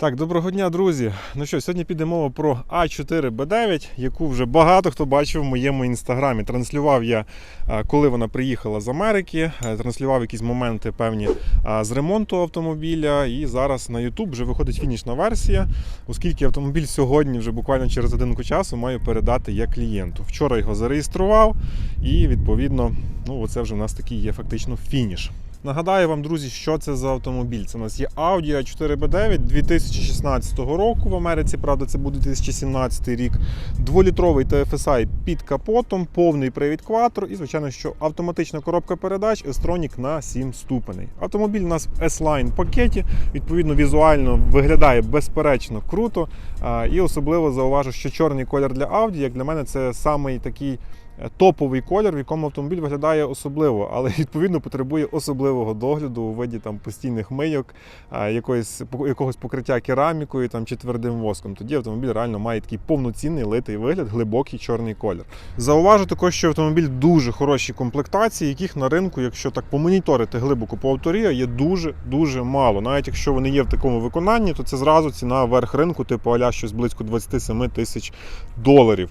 Так, доброго дня, друзі. Ну що, сьогодні піде мова про А4Б9, яку вже багато хто бачив в моєму інстаграмі. Транслював я, е, коли вона приїхала з Америки, е, транслював якісь моменти певні е, з ремонту автомобіля. І зараз на YouTube вже виходить фінішна версія, оскільки автомобіль сьогодні, вже буквально через годинку часу, маю передати я клієнту. Вчора його зареєстрував, і відповідно, ну оце вже у нас такий є фактично фініш. Нагадаю вам, друзі, що це за автомобіль. Це у нас є Audi A4B9 2016 року. В Америці, правда, це буде 2017 рік. Дволітровий TFSI під капотом, повний привід Quattro і, звичайно, що автоматична коробка передач S-Tronic на 7 ступеней. Автомобіль у нас в S-Line пакеті. Відповідно, візуально виглядає безперечно круто. І особливо зауважу, що чорний колір для Audi, як для мене, це самий такий топовий колір, в якому автомобіль виглядає особливо, але відповідно потребує особливого догляду у виді там постійних мийок, а, якоїсь якогось покриття керамікою там чи твердим воском. Тоді автомобіль реально має такий повноцінний литий вигляд, глибокий чорний колір. Зауважу також, що автомобіль дуже хороші комплектації, яких на ринку, якщо так помоніторити глибоко по авторія, є дуже дуже мало. Навіть якщо вони є в такому виконанні, то це зразу ціна верх ринку, типу аля щось близько 27 тисяч доларів.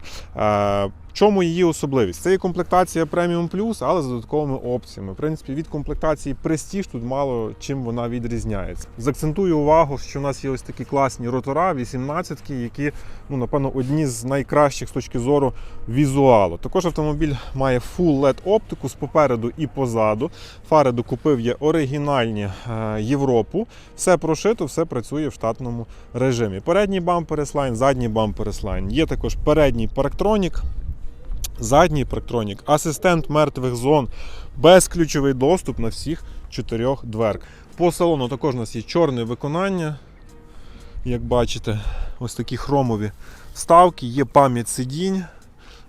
Чому її особливість? Це є комплектація Premium Plus, але з додатковими опціями. В принципі, від комплектації Prestige тут мало чим вона відрізняється. Закцентую увагу, що в нас є ось такі класні ротора, 18-ки, які, ну, напевно, одні з найкращих з точки зору візуалу. Також автомобіль має Full LED оптику з попереду і позаду. Фари докупив є оригінальні е, Європу. Все прошито, все працює в штатному режимі. Передній бампер S-Line, задній бампер S-Line. Є також передній парктронік. Задній парктронік, асистент мертвих зон, безключовий доступ на всіх чотирьох дверк. По салону також у нас є чорне виконання. Як бачите, ось такі хромові вставки, є пам'ять сидінь.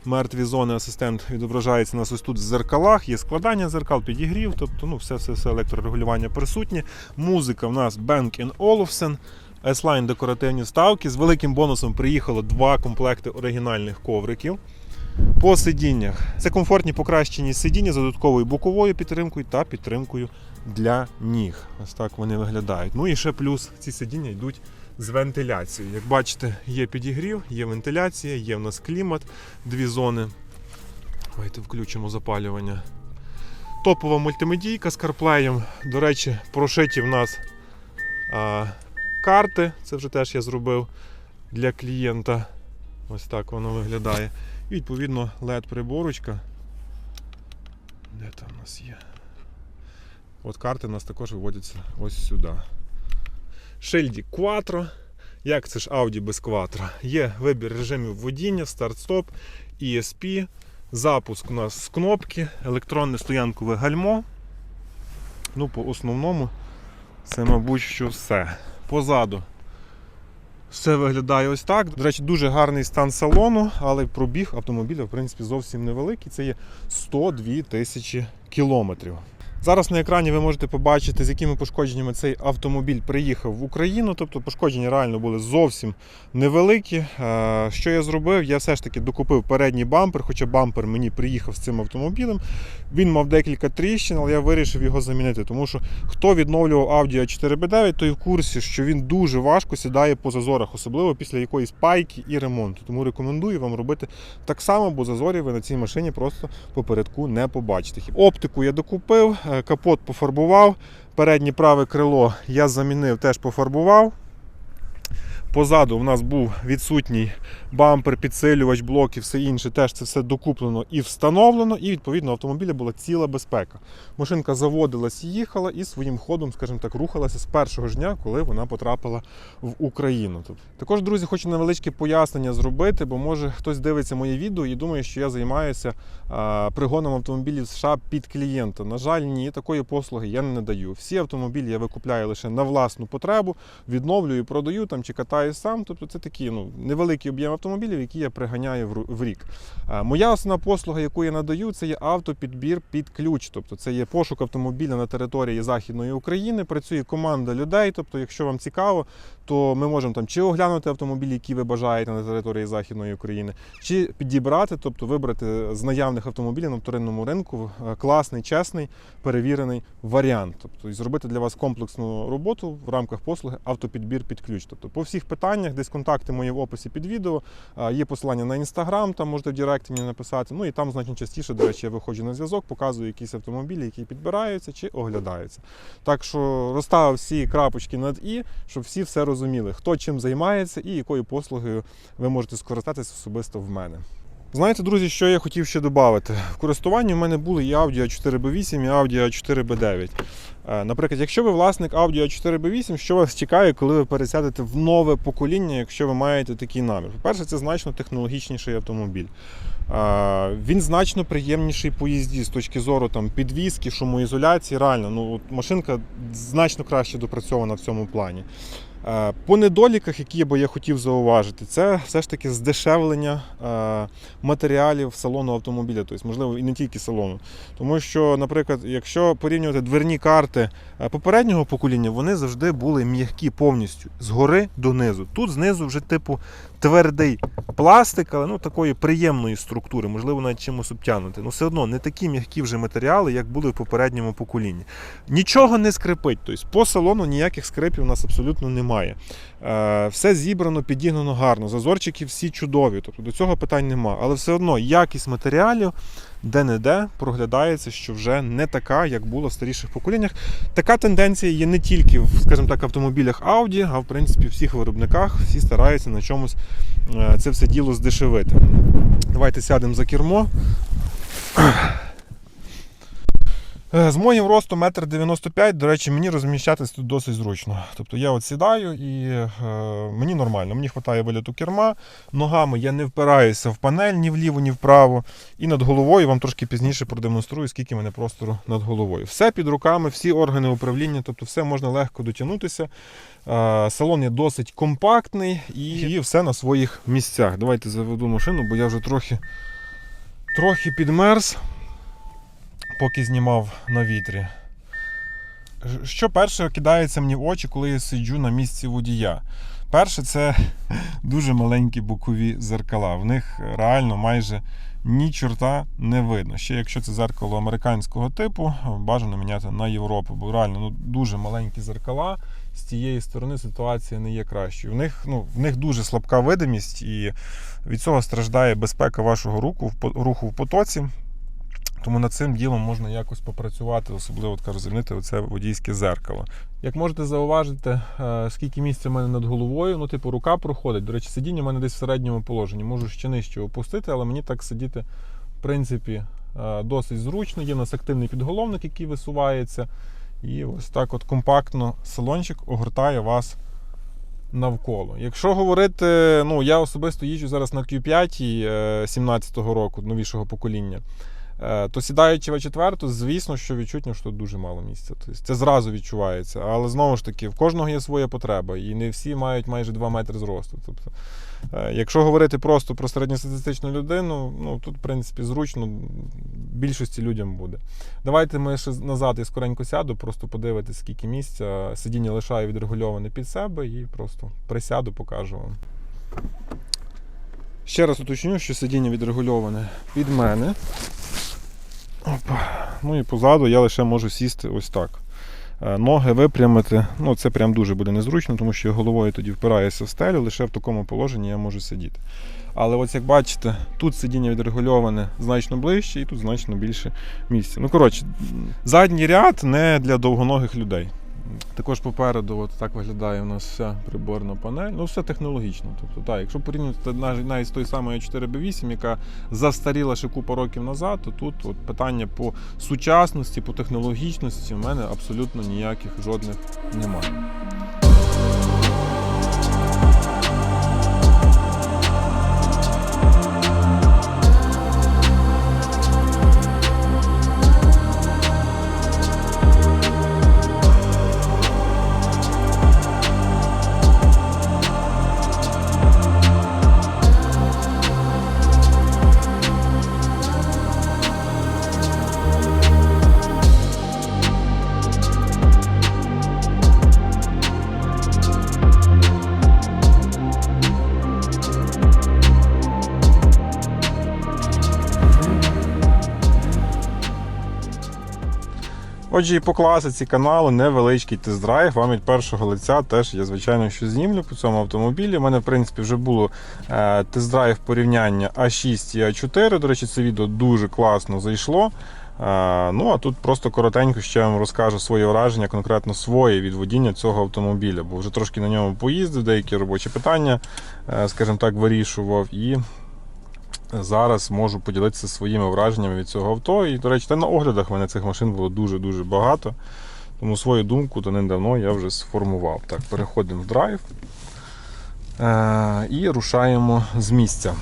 Мертві зони асистент відображається у нас ось тут в зеркалах, є складання зеркал, підігрів, тобто ну, все, все, все електрорегулювання присутнє. Музика в нас Bang Olufsen. S-Line декоративні вставки. З великим бонусом приїхало два комплекти оригінальних ковриків. По сидіннях це комфортні покращені сидіння з додатковою боковою підтримкою та підтримкою для ніг. Ось так вони виглядають. Ну і ще плюс ці сидіння йдуть з вентиляцією. Як бачите, є підігрів, є вентиляція, є в нас клімат, дві зони. Давайте включимо запалювання. Топова мультимедійка з карплеєм. До речі, прошиті в нас а, карти. Це вже теж я зробив для клієнта. Ось так воно виглядає. І відповідно LED-приборочка. Де там у нас є? От карти у нас також виводяться ось сюди. Шильді Quattro. Як це ж Audi без Quattro? Є вибір режимів водіння, старт-стоп, ESP. Запуск у нас з кнопки, електронне стоянкове гальмо. Ну, по основному це, мабуть, що все. Позаду все виглядає ось так. До речі, дуже гарний стан салону, але пробіг автомобіля в принципі зовсім невеликий. Це є 102 тисячі кілометрів. Зараз на екрані ви можете побачити, з якими пошкодженнями цей автомобіль приїхав в Україну. Тобто пошкодження реально були зовсім невеликі. Е, Що я зробив? Я все ж таки докупив передній бампер, хоча бампер мені приїхав з цим автомобілем. Він мав декілька тріщин, але я вирішив його замінити. Тому що хто відновлював Audi A4B9, той в курсі, що він дуже важко сідає по зазорах, особливо після якоїсь пайки і ремонту. Тому рекомендую вам робити так само, бо зазорів ви на цій машині просто попередку не побачите. Оптику я докупив, капот пофарбував, переднє праве крило я замінив, теж пофарбував. Позаду в нас був відсутній бампер, підсилювач, блоки, все інше. Теж це все докуплено і встановлено, і відповідно автомобіля була ціла безпека. Машинка заводилась і їхала, і своїм ходом, скажімо так, рухалася з першого ж дня, коли вона потрапила в Україну. Також, друзі, хочу невеличке пояснення зробити, бо може хтось дивиться моє відео і думає, що я займаюся пригоном автомобілів США під клієнта. На жаль, ні, такої послуги я не надаю. Всі автомобілі я викупляю лише на власну потребу, відновлюю, продаю там чи катаю катаю сам. Тобто це такі ну, невеликий об'єм автомобілів, які я приганяю в рік. Моя основна послуга, яку я надаю, це є автопідбір під ключ. Тобто це є пошук автомобіля на території Західної України. Працює команда людей. Тобто, якщо вам цікаво, то ми можемо там чи оглянути автомобілі, які ви бажаєте на території Західної України, чи підібрати, тобто вибрати з наявних автомобілів на вторинному ринку е, класний, чесний, перевірений варіант. Тобто і зробити для вас комплексну роботу в рамках послуги автопідбір під ключ. Тобто по всіх питаннях, десь контакти мої в описі під відео, є посилання на інстаграм, там можете в Директі мені написати. Ну і там значно частіше, до речі, я виходжу на зв'язок, показую якісь автомобілі, які підбираються чи оглядаються. Так що розставив всі крапочки над і, щоб всі все розуміли, хто чим займається і якою послугою ви можете скористатися особисто в мене. Знаєте, друзі, що я хотів ще додати? В користуванні в мене були і Audi a 4B8, і Audi a 4B9. Е, Наприклад, якщо ви власник Audi a 4B8, що вас чекає, коли ви пересядете в нове покоління, якщо ви маєте такий намір? По-перше, це значно технологічніший автомобіль. Е, Він значно приємніший по їзді з точки зору там, підвіски, шумоізоляції. Реально, ну, машинка значно краще допрацьована в цьому плані. Е, По недоліках, які би я хотів зауважити, це все ж таки здешевлення е, матеріалів салону автомобіля, тобто, можливо, і не тільки салону. Тому що, наприклад, якщо порівнювати дверні карти е, попереднього покоління, вони завжди були м'які повністю згори донизу. Тут знизу вже типу твердий пластик, але ну такої приємної структури, можливо, навіть чимось обтягнути. Ну все одно не такі м'які вже матеріали, як були в попередньому поколінні. Нічого не скрипить. Тобто по салону ніяких скрипів у нас абсолютно немає. Е, Все зібрано, підігнано гарно. Зазорчики всі чудові. Тобто до цього питань нема. Але все одно якість матеріалів де-не-де проглядається, що вже не така, як було в старіших поколіннях. Така тенденція є не тільки в, скажімо так, автомобілях Audi, а в принципі в всіх виробниках всі стараються на чомусь е, це все діло здешевити. Давайте сядемо за кермо. Е, З моїм ростом 1,95 м, до речі, мені розміщатись тут досить зручно. Тобто я от сідаю і е, мені нормально, мені вистачає виліту керма, ногами я не впираюся в панель ні вліво, ні вправо. І над головою вам трошки пізніше продемонструю, скільки мене простору над головою. Все під руками, всі органи управління, тобто все можна легко дотягнутися. Е, Салон є досить компактний і, і все на своїх місцях. Давайте заведу машину, бо я вже трохи, трохи підмерз поки знімав на вітрі. Що перше кидається мені в очі, коли я сиджу на місці водія? Перше, це дуже маленькі бокові зеркала. В них реально майже ні чорта не видно. Ще якщо це зеркало американського типу, бажано міняти на Європу, бо реально ну, дуже маленькі зеркала. З тієї сторони ситуація не є кращою. В них, ну, в них дуже слабка видимість, і від цього страждає безпека вашого руху в потоці. Тому над цим ділом можна якось попрацювати, особливо от кажу, замінити оце водійське зеркало. Як можете зауважити, е, скільки місця в мене над головою, ну, типу, рука проходить. До речі, сидіння в мене десь в середньому положенні. Можу ще нижче опустити, але мені так сидіти, в принципі, е, досить зручно. Є в нас активний підголовник, який висувається. І ось так от компактно салончик огортає вас навколо. Якщо говорити, ну я особисто їжджу зараз на Q5 е, 17-го року, новішого покоління. Е, То сідаючи в четверту, звісно, що відчутно, що тут дуже мало місця. Тобто це зразу відчувається. Але знову ж таки, в кожного є своя потреба, і не всі мають майже 2 метри зросту. Тобто, е, якщо говорити просто про середньостатистичну людину, ну тут, в принципі, зручно більшості людям буде. Давайте ми ще назад і скоренько сяду, просто подивитись, скільки місця. Сидіння лишаю відрегульоване під себе і просто присяду, покажу вам. Ще раз уточню, що сидіння відрегульоване під мене. Опа. Ну і позаду я лише можу сісти ось так. Е, Ноги випрямити. Ну, це прям дуже буде незручно, тому що я головою тоді впираюся в стелю, лише в такому положенні я можу сидіти. Але ось як бачите, тут сидіння відрегульоване значно ближче і тут значно більше місця. Ну, коротше, задній ряд не для довгоногих людей. Також попереду от так виглядає у нас вся приборна панель. Ну, все технологічно. Тобто, так, якщо навіть навіть з тою самою 4B8, яка застаріла ще купа років назад, то тут от питання по сучасності, по технологічності в мене абсолютно ніяких жодних немає. Отже, і по класиці каналу невеличкий тест-драйв. Вам від першого лиця теж я, звичайно, що знімлю по цьому автомобілі. У мене, в принципі, вже було е, тест-драйв порівняння А6 і А4. До речі, це відео дуже класно зайшло. Е, ну а тут просто коротенько ще вам розкажу свої враження, конкретно своє від водіння цього автомобіля, бо вже трошки на ньому поїздив, деякі робочі питання, е, скажімо так, вирішував. І зараз можу поділитися своїми враженнями від цього авто. І, до речі, та на оглядах мене цих машин було дуже-дуже багато. Тому свою думку давно я вже сформував. Так, переходимо в драйв е- і рушаємо з місця.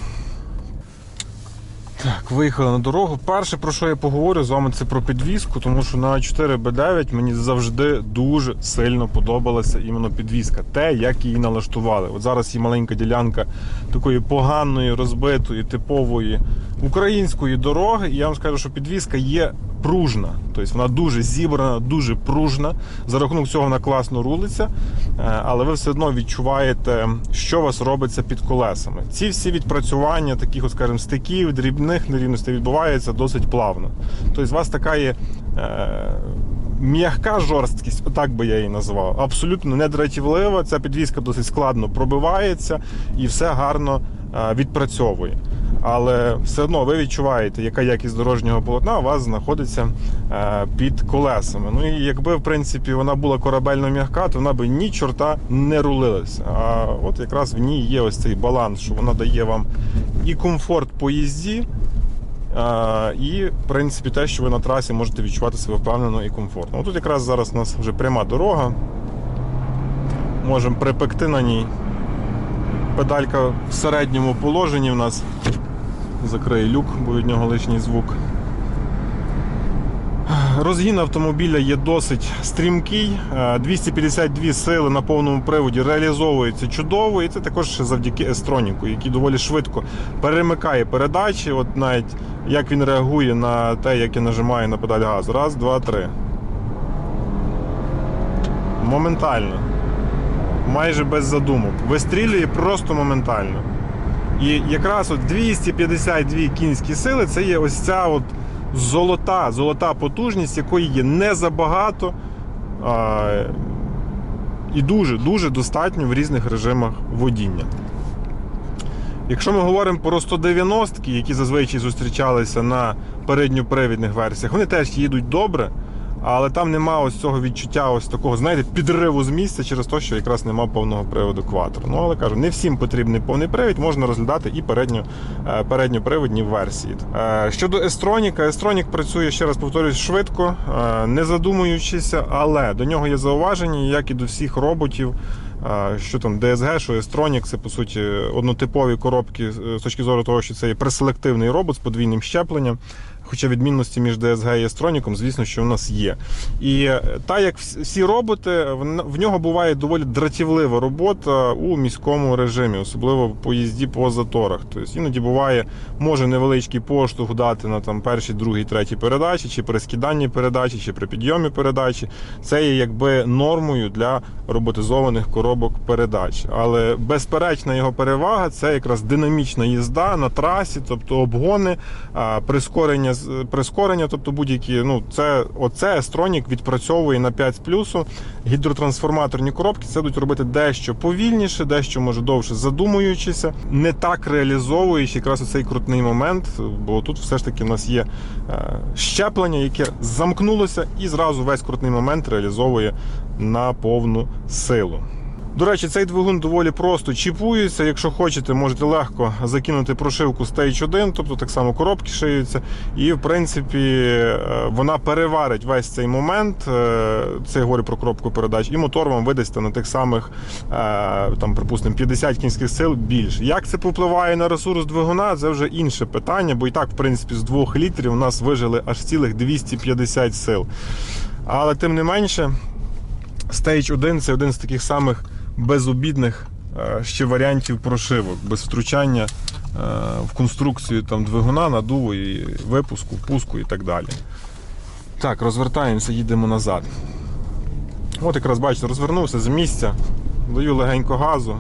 Так, виїхали на дорогу. Перше, про що я поговорю з вами, це про підвізку, тому що на 4B9 мені завжди дуже сильно подобалася іменно підвізка, те, як її налаштували. От зараз є маленька ділянка такої поганої, розбитої, типової української дороги. І я вам скажу, що підвізка є пружна. Тобто вона дуже зібрана, дуже пружна. За рахунок цього вона класно рулиться, е, але ви все одно відчуваєте, що у вас робиться під колесами. Ці всі відпрацювання, таких, от, скажімо, стиків, дрібних нерівностей відбуваються досить плавно. Тобто, у вас така є. Е- М'яка жорсткість, отак би я її назвав. Абсолютно не дратівлива. Ця підвізка досить складно пробивається і все гарно е, відпрацьовує. Але все одно ви відчуваєте, яка якість дорожнього полотна у вас знаходиться е, під колесами. Ну і якби в принципі вона була корабельно м'яка, то вона би ні чорта не рулилася. А от якраз в ній є ось цей баланс, що вона дає вам і комфорт по їзді. І, в принципі, те, що ви на трасі можете відчувати себе впевнено і комфортно. Тут якраз зараз у нас вже пряма дорога. Можемо припекти на ній. Педалька в середньому положенні в нас. Закриє люк, бо від нього лишній звук. Розгін автомобіля є досить стрімкий. Е, 252 сили на повному приводі реалізовується чудово, і це також завдяки Естроніку, який доволі швидко перемикає передачі. От навіть як він реагує на те, як я нажимаю на педаль газу. Раз, два, три. Моментально. Майже без задумок. Вистрілює просто моментально. І якраз от 252 кінські сили це є ось ця от золота, золота потужність, якої є не забагато а, і дуже-дуже достатньо в різних режимах водіння. Якщо ми говоримо про 190 які зазвичай зустрічалися на передньопривідних версіях, вони теж їдуть добре, але там нема ось цього відчуття, ось такого, знаєте, підриву з місця через те, що якраз нема повного приводу кватро. Ну, але кажу, не всім потрібний повний привід, можна розглядати і передньо, е, передньопривідні версії. Е, Щодо Естроніка, Естронік працює, ще раз повторюсь, швидко, е, не задумуючися, але до нього є зауваження, як і до всіх роботів. Що там DSG, що Estronік, це по суті однотипові коробки з точки зору того, що це є преселективний робот з подвійним щепленням. Хоча відмінності між DSG і Estronіком, звісно, що в нас є. І е, так як всі роботи, в нього буває доволі дратівлива робота у міському режимі, особливо по їзді по заторах. Тобто іноді буває, може невеличкий поштовх дати на там першій, другій, третій передачі, чи при скиданні передачі, чи при підйомі передачі. Це є якби нормою для роботизованих коробок передач. Але безперечна його перевага це якраз динамічна їзда на трасі, тобто обгони, прискорення, прискорення, тобто будь-які. Ну, це оце Estronік відпрацьовує на 5 з плюсу. Гідротрансформаторні коробки це будуть робити дещо повільніше, дещо може довше задумуючися, не так реалізовуючи якраз оцей крутний момент, бо тут все ж таки в нас є е, щеплення, яке замкнулося, і зразу весь крутний момент реалізовує на повну силу. До речі, цей двигун доволі просто чіпується. Якщо хочете, можете легко закинути прошивку Stage 1, тобто так само коробки шиються. І в принципі е, вона переварить весь цей момент. е, Це я говорю про коробку передач, і мотор вам видасться на тих самих, е, там, припустимо, 50 кінських сил більше. Як це попливає на ресурс двигуна, це вже інше питання, бо і так, в принципі, з 2 літрів у нас вижили аж цілих 250 сил. Але тим не менше. Stage 1 це один з таких самих безобідних е, ще варіантів прошивок, без втручання е, в конструкцію там, двигуна, надуву і випуску, пуску і так далі. Так, розвертаємося, їдемо назад. От якраз бачите, розвернувся з місця, даю легенько газу.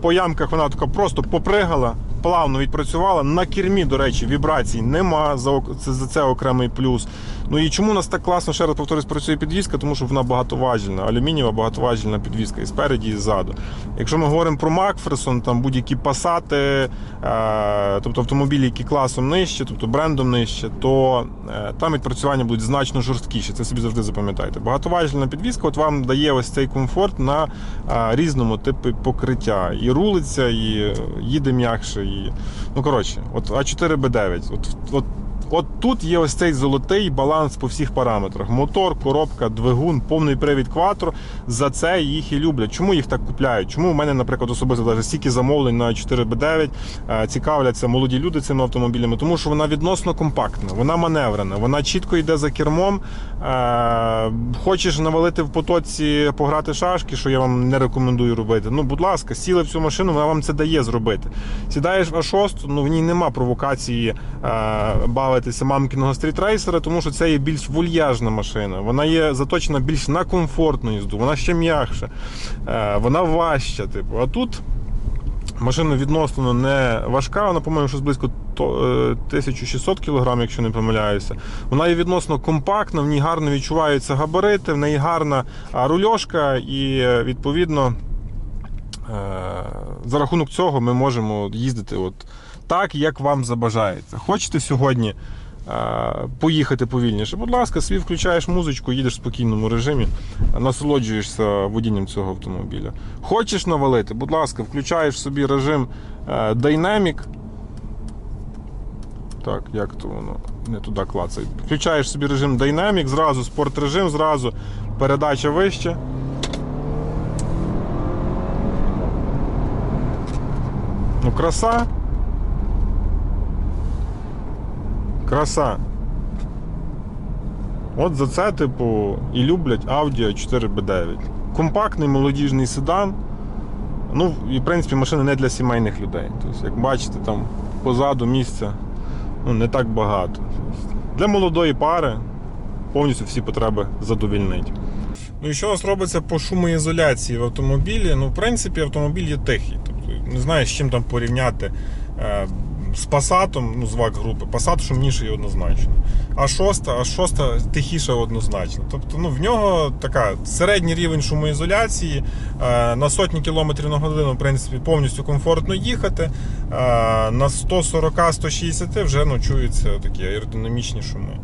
По ямках вона така просто попригала, плавно відпрацювала. На кермі, до речі, вібрацій нема. За це окремий плюс. Ну і чому у нас так класно, ще раз повторюсь, працює підвізка? Тому що вона багатоважільна, алюмінієва багатоважільна підвізка і спереді, і ззаду. Якщо ми говоримо про Макферсон, там будь-які пасати, е, тобто автомобілі, які класом нижче, тобто брендом нижче, то е, там відпрацювання будуть значно жорсткіші. Це собі завжди запам'ятайте. Багатоважільна підвізка от вам дає ось цей комфорт на е, різному типі покриття. І рулиться, і їде м'якше. І... Ну коротше, от А4Б9. От, от От тут є ось цей золотий баланс по всіх параметрах: мотор, коробка, двигун, повний привід кватро. За це їх і люблять. Чому їх так купляють? Чому у мене, наприклад, особисто навіть стільки замовлень на 4B9 е, цікавляться молоді люди цими автомобілями? Тому що вона відносно компактна, вона маневрена, вона чітко йде за кермом. Е, Хочеш навалити в потоці, пограти шашки, що я вам не рекомендую робити. Ну, будь ласка, сіли в цю машину, вона вам це дає зробити. Сідаєш в А6, ну в ній нема провокації е, бавитися мамкіного стрітрейсера, тому що це є більш вульяжна машина. Вона є заточена більш на комфортну їзду, вона ще м'якша, е, вона важча. Типу. А тут машина відносно не важка, вона, по-моєму, щось близько е, 1600 кг, якщо не помиляюся. Вона є відносно компактна, в ній гарно відчуваються габарити, в неї гарна рульошка і е, відповідно. Е, За рахунок цього ми можемо їздити от так, як вам забажається. Хочете сьогодні е, поїхати повільніше? Будь ласка, собі включаєш музичку, їдеш в спокійному режимі, насолоджуєшся водінням цього автомобіля. Хочеш навалити? Будь ласка, включаєш собі режим е, Dynamic. Так, як то воно не туди клацає. Включаєш собі режим Dynamic, зразу спорт режим, зразу передача вище. Ну, краса. Краса. От за це, типу, і люблять Audi 4B9. Компактний молодіжний седан. Ну, і в принципі, машина не для сімейних людей. Тобто, як бачите, там позаду місця ну, не так багато. Для молодої пари повністю всі потреби задовільнить. Ну і що у нас робиться по шумоізоляції в автомобілі? Ну, в принципі, автомобіль є тихий. Тобто, не знаю, з чим там порівняти. З пасатом, ну, з ВАК групи, пасат шумніший однозначно. А шоста, а шоста тихіша однозначно. Тобто ну, в нього така середній рівень шумоізоляції. Е, на сотні кілометрів на годину, в принципі, повністю комфортно їхати. Е, на 140-160 вже ну, чуються такі аеродинамічні шуми.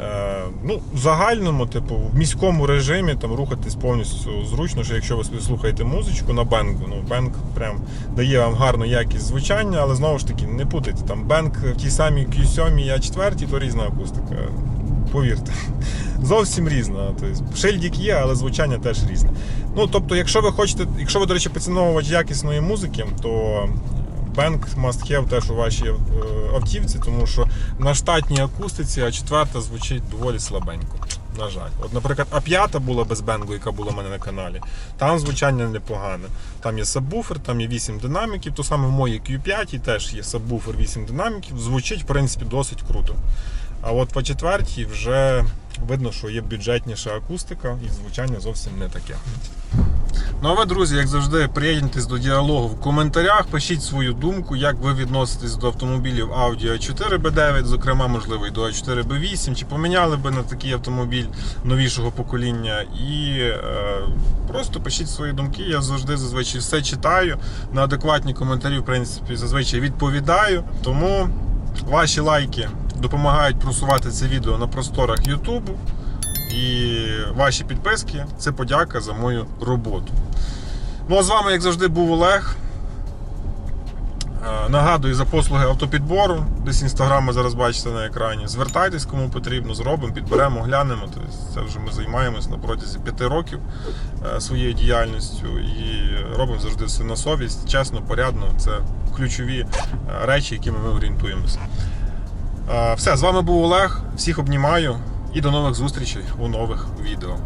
Е, ну, в загальному, типу, в міському режимі там рухатись повністю зручно, що якщо ви слухаєте музичку на бенгу, ну бенг прям дає вам гарну якість звучання, але знову ж таки не путайте. Там бенг в тій самій Q7 і А4, то різна акустика. Повірте, зовсім різна. Тобто, шильдік є, але звучання теж різне. Ну, тобто, якщо ви хочете, якщо ви, до речі, поціновувач якісної музики, то Bang must теж у вашій е, автівці, тому що на штатній акустиці А4 звучить доволі слабенько. На жаль. От, наприклад, А5 була без бенгу, яка була в мене на каналі. Там звучання непогане. Там є сабвуфер, там є 8 динаміків. То саме в моїй Q5 теж є сабвуфер 8 динаміків. Звучить, в принципі, досить круто. А от по четвертій вже видно, що є бюджетніша акустика і звучання зовсім не таке. Ну а ви, друзі, як завжди, приєднуйтесь до діалогу в коментарях, пишіть свою думку, як ви відноситесь до автомобілів Audi a 4 b 9 зокрема, можливо, і до a 4 b 8 чи поміняли би на такий автомобіль новішого покоління. І е, просто пишіть свої думки. Я завжди зазвичай все читаю. На адекватні коментарі, в принципі, зазвичай відповідаю. Тому ваші лайки допомагають просувати це відео на просторах Ютубу. І ваші підписки це подяка за мою роботу. Ну а з вами, як завжди, був Олег. Е, Нагадую за послуги автопідбору, десь інстаграми зараз бачите на екрані. Звертайтесь, кому потрібно, зробимо, підберемо, глянемо. Тобто це вже ми займаємось на протязі п'яти років е, своєю діяльністю і робимо завжди все на совість, чесно, порядно. Це ключові е, речі, якими ми орієнтуємося. Все, з вами був Олег. Всіх обнімаю і до нових зустрічей у нових відео.